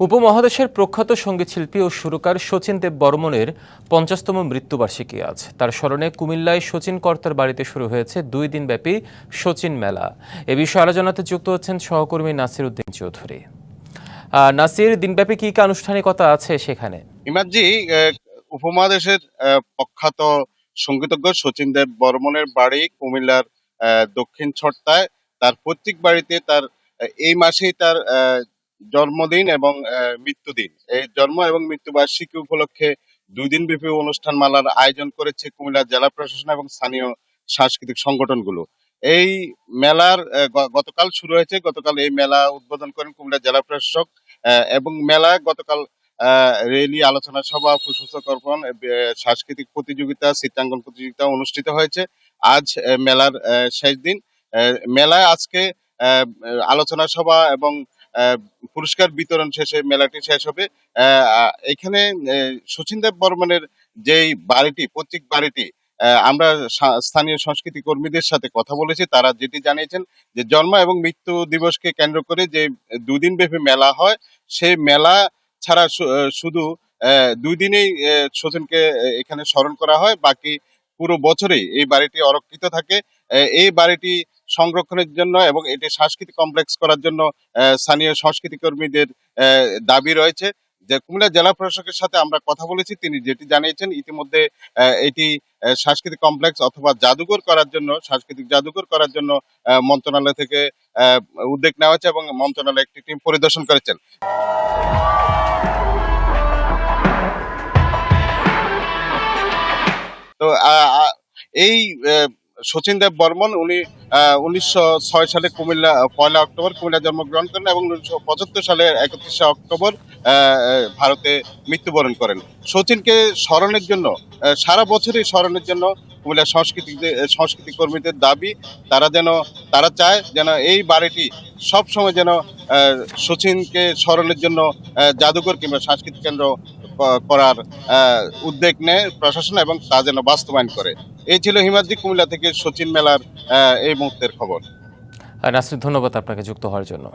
উপমহাদেশের প্রখ্যাত সঙ্গীতশিল্পী ও সুরকার শচীন দেব বর্মনের পঞ্চাশতম মৃত্যুবার্ষিকী আজ। তার স্মরণে কুমিল্লায় শচীন কর্তার বাড়িতে শুরু হয়েছে দুই দিনব্যাপী শচীন মেলা। এ বিষয়ে আলোচনাতে যুক্ত হচ্ছেন সহকর্মী নাসির উদ্দিন চৌধুরী। নাসির, দিনব্যাপী কি কি আনুষ্ঠানিকতা আছে সেখানে? ইমাজি উপমহাদেশের প্রখ্যাত সঙ্গীতজ্ঞ শচীন দেব বর্মনের বাড়ি কুমিল্লার দক্ষিণ ছট্টায়। তার প্রত্যেক বাড়িতে তার এই মাসেই তার জন্মদিন এবং মৃত্যুদিন। এই জন্ম এবং মৃত্যুবার্ষিকী উপলক্ষে দুই দিন ব্যাপী অনুষ্ঠান মালার আয়োজন করেছে কুমিল্লা জেলা প্রশাসন এবং স্থানীয় সাংস্কৃতিক সংগঠনগুলো। এই মেলার গতকাল শুরু হয়েছে। গতকাল এই মেলা উদ্বোধন করেন কুমিল্লা জেলা প্রশাসক এবং মেলা গতকাল রেলি, আলোচনা সভা পুষ্পস্তর্পণ সাংস্কৃতিক প্রতিযোগিতা, চিত্রাঙ্কন প্রতিযোগিতা অনুষ্ঠিত হয়েছে। আজ মেলার শেষ দিন। মেলায় আজকে আলোচনা সভা এবং পুরস্কার বিতরণ শেষে মেলাটি শেষ হবে। এখানে শচীন দেব বর্মনের যেই বাড়িটি প্রত্যেক বাড়িটি আমরা স্থানীয় সংস্কৃতি কর্মীদের সাথে কথা বলেছি। তারা যেটি জানিয়েছেন যে জন্ম এবং মৃত্যু দিবসকে কেন্দ্র করে যে দুদিন ব্যাপী মেলা হয় সেই মেলা ছাড়া শুধু দুই দিনেই আহ, শচীনকে এখানে স্মরণ করা হয়। বাকি পুরো বছরেই এই বাড়িটি অরক্ষিত থাকে। এই বাড়িটি সংরক্ষণের জন্য এবং এটি সাংস্কৃতিক কমপ্লেক্স করার জন্য স্থানীয় সংস্কৃতি কর্মীদের দাবি রয়েছে। যে কুমিল্লা জেলা প্রশাসকের সাথে আমরা কথা বলেছি, তিনি যেটি জানিয়েছেন, ইতিমধ্যে এটি সাংস্কৃতিক কমপ্লেক্স অথবা জাদুঘর করার জন্য, সাংস্কৃতিক জাদুঘর করার জন্য মন্ত্রণালয় থেকে উদ্যোগ নেওয়া হয়েছে এবং মন্ত্রণালয় একটি টিম পরিদর্শন করেছেন। তো এই শচীন দেব বর্মন, উনি উনিশশো ছয় সালে কুমিল্লা পয়লা অক্টোবর কুমিল্লা জন্মগ্রহণ করেন এবং উনিশশো পঁচাত্তর সালে একত্রিশে অক্টোবর ভারতে মৃত্যুবরণ করেন। শচীনকে স্মরণের জন্য সারা বছরই স্মরণের জন্য কুমিল্লা সংস্কৃতি সংস্কৃতি কর্মীদের দাবি, তারা যেন, তারা চায় যেন এই বাড়িটি সবসময় যেন শচীনকে স্মরণের জন্য জাদুঘর কিংবা সাংস্কৃতিক কেন্দ্র করার উদ্যোগ নেয় প্রশাসন এবং তা যেন বাস্তবায়ন করে। এই ছিল হিমাদ্রি কুমিল্লা থেকে সচিন মেলার এই মুহূর্তের খবর। নাসির ধন্যবাদ আপনাকে যুক্ত হওয়ার জন্য।